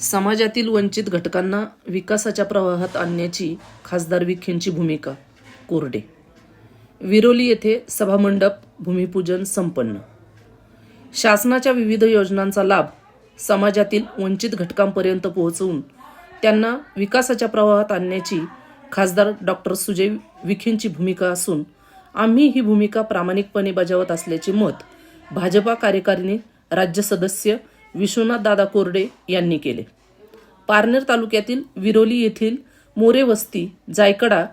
समाजातील वंचित घटकांना विकासाच्या प्रवाहात आणण्याची खासदार विखेंची भूमिका कोरडे. विरोली येथे सभामंडप भूमिपूजन संपन्न. शासनाच्या विविध योजनांचा लाभ समाजातील वंचित घटकांपर्यंत पोहोचवून त्यांना विकासाच्या प्रवाहात आणण्याची खासदार डॉक्टर सुजय विखेंची भूमिका असून आम्ही ही भूमिका प्रामाणिकपणे बजावत असल्याचे मत भाजपा कार्यकारिणी राज्य सदस्य विश्वनाथ दादा कोरडे यांनी केले. पारनेर तालुक्यातील विरोली येथील मोरे वस्ती जायकडा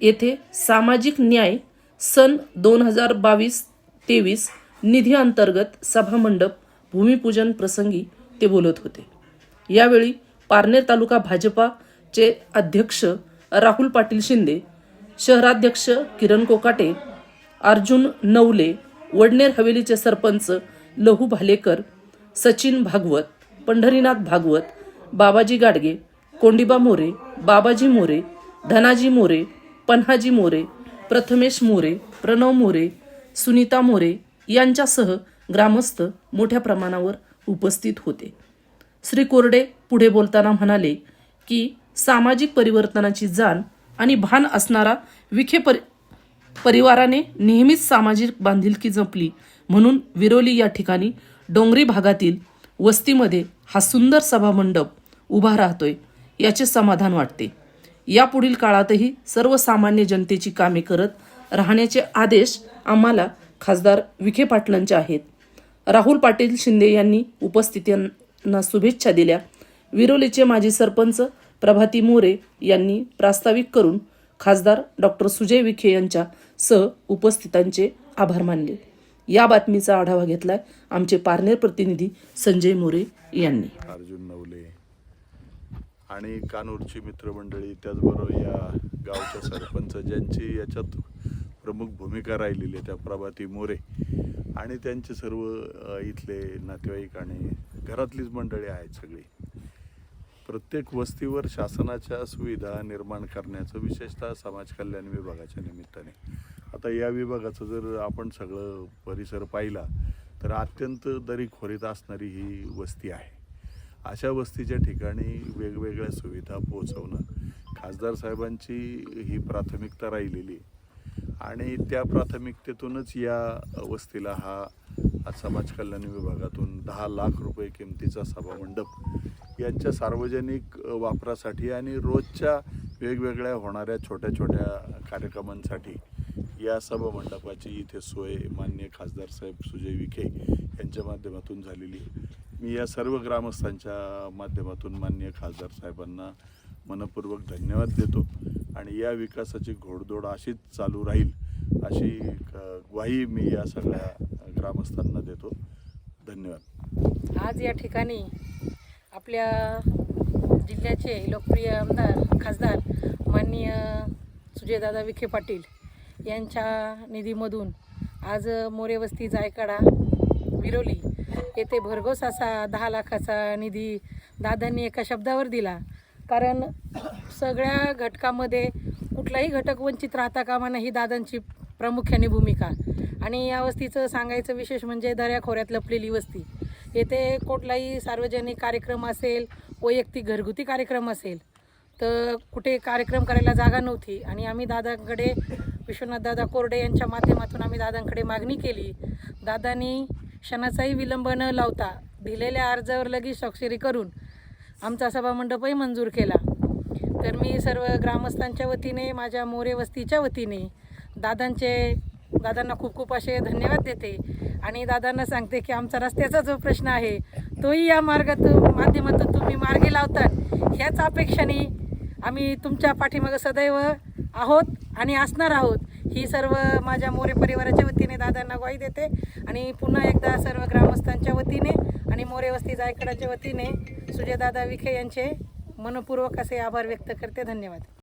येथे सामाजिक न्याय सन दोन हजार बावीस तेवीस निधी अंतर्गत सभामंडप भूमिपूजन प्रसंगी ते बोलत होते. यावेळी पारनेर तालुका भाजपाचे अध्यक्ष राहुल पाटील शिंदे शहराध्यक्ष किरण कोकाटे अर्जुन नवले वडनेर हवेलीचे सरपंच लहू भालेकर सचिन भागवत पंढरीनाथ भागवत बाबाजी गाडगे कोंडिबा मोरे बाबाजी मोरे धनाजी मोरे पन्हाजी मोरे प्रथमेश मोरे प्रणव मोरे सुनीता मोरे यांच्यासह ग्रामस्थ मोठ्या प्रमाणावर उपस्थित होते. श्री कोरडे पुढे बोलताना म्हणाले की सामाजिक परिवर्तनाची जाण आणि भान असणारा विखे परि परिवाराने नेहमीच सामाजिक बांधिलकी जपली म्हणून विरोली या ठिकाणी डोंगरी भागातील वस्तीमध्ये हा सुंदर सभामंडप उभा राहतोय याचे समाधान वाटते. यापुढील काळातही सर्वसामान्य जनतेची कामे करत राहण्याचे आदेश आम्हाला खासदार विखे पाटलांचे आहेत. राहुल पाटील शिंदे यांनी उपस्थितांना शुभेच्छा दिल्या. विरोलीचे माजी सरपंच प्रभाती मोरे यांनी प्रास्ताविक करून खासदार डॉक्टर सुजय विखे यांच्या सह उपस्थितांचे आभार मानले. या बातमीचा आढावा घेतलाय आमचे पारनेर प्रतिनिधी संजय मोरे यांनी. अर्जुन नवले आणि कानूरची मित्रमंडळी त्याचबरोबर या गावच्या सरपंच ज्यांची याच्यात प्रमुख भूमिका राहिलेली आहे त्या प्रभाती मोरे आणि त्यांचे सर्व इथले नातेवाईक आणि घरातलीच मंडळी आहेत सगळी. प्रत्येक वस्तीवर शासनाच्या सुविधा निर्माण करण्याचं विशेषतः समाज कल्याण विभागाच्या निमित्ताने. आता या विभागाचं जर आपण सगळं परिसर पाहिला तर अत्यंत दरीखोरीत असणारी ही वस्ती आहे. अशा वस्तीच्या ठिकाणी वेगवेगळ्या सुविधा पोहोचवणं खासदार साहेबांची ही प्राथमिकता राहिलेली आणि त्या प्राथमिकतेतूनच या वस्तीला हा आज समाज कल्याण विभागातून दहा लाख रुपये किमतीचा सभामंडप यांच्या सार्वजनिक वापरासाठी आणि रोजच्या वेगवेगळ्या होणाऱ्या छोट्या छोट्या कार्यक्रमांसाठी या सभामंडपाची इथे सोय मान्य खासदार साहेब सुजय विखे यांच्या माध्यमातून झालेली आहे. मी या सर्व ग्रामस्थांच्या माध्यमातून मान्य खासदार साहेबांना मनपूर्वक धन्यवाद देतो आणि या विकासाची घोडदौड अशीच चालू राहील अशी ग्वाही मी या सगळ्या ग्रामस्थांना देतो धन्यवाद आज या ठिकाणी आपल्या जिल्ह्याचे लोकप्रिय आमदार खासदार माननीय सुजयदादा विखे पाटील यांच्या निधीमधून आज मोरेवस्ती जायकाडा विरोली येथे भरघोस असा दहा लाखाचा निधी दादांनी एका शब्दावर दिला. कारण सगळ्या घटकामध्ये कुठलाही घटक वंचित राहता कामा नाही ही दादांची प्रामुख्याने भूमिका. आणि या वस्तीचं सांगायचं विशेष म्हणजे दऱ्याखोऱ्यात लपलेली वस्ती. येथे कुठलाही सार्वजनिक कार्यक्रम असेल वैयक्तिक घरगुती कार्यक्रम असेल तर कुठे कार्यक्रम करायला जागा नव्हती. आणि आम्ही दादांकडे विश्वनाथ दादा कोरडे यांच्या माध्यमातून आम्ही दादांकडे मागणी केली. दादांनी क्षणाचाही विलंब न लावता दिलेल्या अर्जावर लगेच स्वाक्षरी करून आमचा सभामंडपही मंजूर केला. तर मी सर्व ग्रामस्थांच्या वतीने माझ्या मोरे वस्तीच्या वतीने दादांचे दादांना खूप खूप असे धन्यवाद देते. आणि दादांना सांगते की आमचा रस्त्याचा जो प्रश्न आहे तोही या मार्गातून माध्यमातून तुम्ही मार्गी लावतात. ह्याच अपेक्षाने आम्ही तुमच्या पाठीमागं सदैव आहोत आणि असणार आहोत. ही सर्व माझ्या मोरे परिवाराच्या वतीने दादांना ग्वाही देते आणि पुन्हा एकदा सर्व ग्रामस्थांच्या वतीने आणि मोरे वस्ती जायकडाच्या वतीने सुजयदादा विखे यांचे मनपूर्वक असे आभार व्यक्त करते. धन्यवाद.